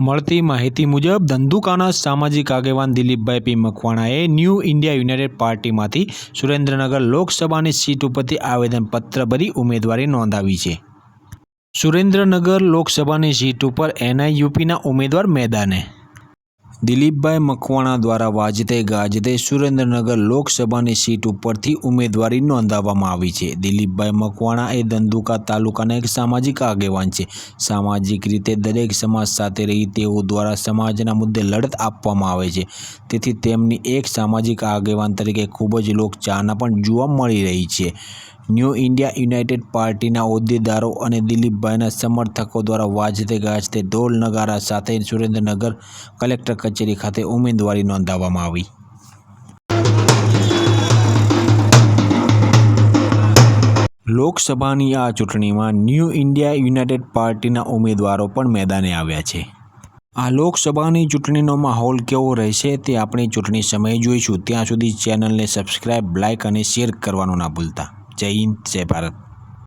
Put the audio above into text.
મળતી માહિતી મુજબ, ધંધુકાના સામાજિક આગેવાન દિલીપભાઈ પી. મકવાણાએ ન્યૂ ઇન્ડિયા યુનાઇટેડ પાર્ટીમાંથી સુરેન્દ્રનગર લોકસભાની સીટ ઉપરથી આવેદનપત્ર ભરી ઉમેદવારી નોંધાવી છે. સુરેન્દ્રનગર લોકસભાની સીટ ઉપર એનઆઈયુપીના ઉમેદવાર મેદાને દિલીપભાઈ મકવાણા દ્વારા વાજતે ગાજતે સુરેન્દ્રનગર લોકસભાની સીટ ઉપરથી ઉમેદવારી નોંધાવવામાં આવી છે. દિલીપભાઈ મકવાણા એ ધંધુકા તાલુકાના એક સામાજિક આગેવાન છે. સામાજિક રીતે દરેક સમાજ સાથે રહી તેઓ દ્વારા સમાજના મુદ્દે લડત આપવામાં આવે છે. તેથી તેમની એક સામાજિક આગેવાન તરીકે ખૂબ જ લોકચાહના પણ જોવા મળી રહી છે. ન્યૂ ઇન્ડિયા યુનાઇટેડ પાર્ટીના હોદ્દેદારો અને દિલીપભાઈના સમર્થકો દ્વારા વાજતે ગાજતે ઢોલ નગારા સાથે સુરેન્દ્રનગર કલેક્ટર કચેરી ખાતે ઉમેદવારી નોંધાવવામાં આવી. લોકસભાની આ ચૂંટણીમાં ન્યૂ ઇન્ડિયા યુનાઇટેડ પાર્ટીના ઉમેદવારો પણ મેદાને આવ્યા છે. આ લોકસભાની ચૂંટણીનો માહોલ કેવો રહેશે તે આપણે ચૂંટણી સમયે જોઈશું. ત્યાં સુધી ચેનલને સબસ્ક્રાઇબ, લાઇક અને શેર કરવાનું ના ભૂલતા. chain separate.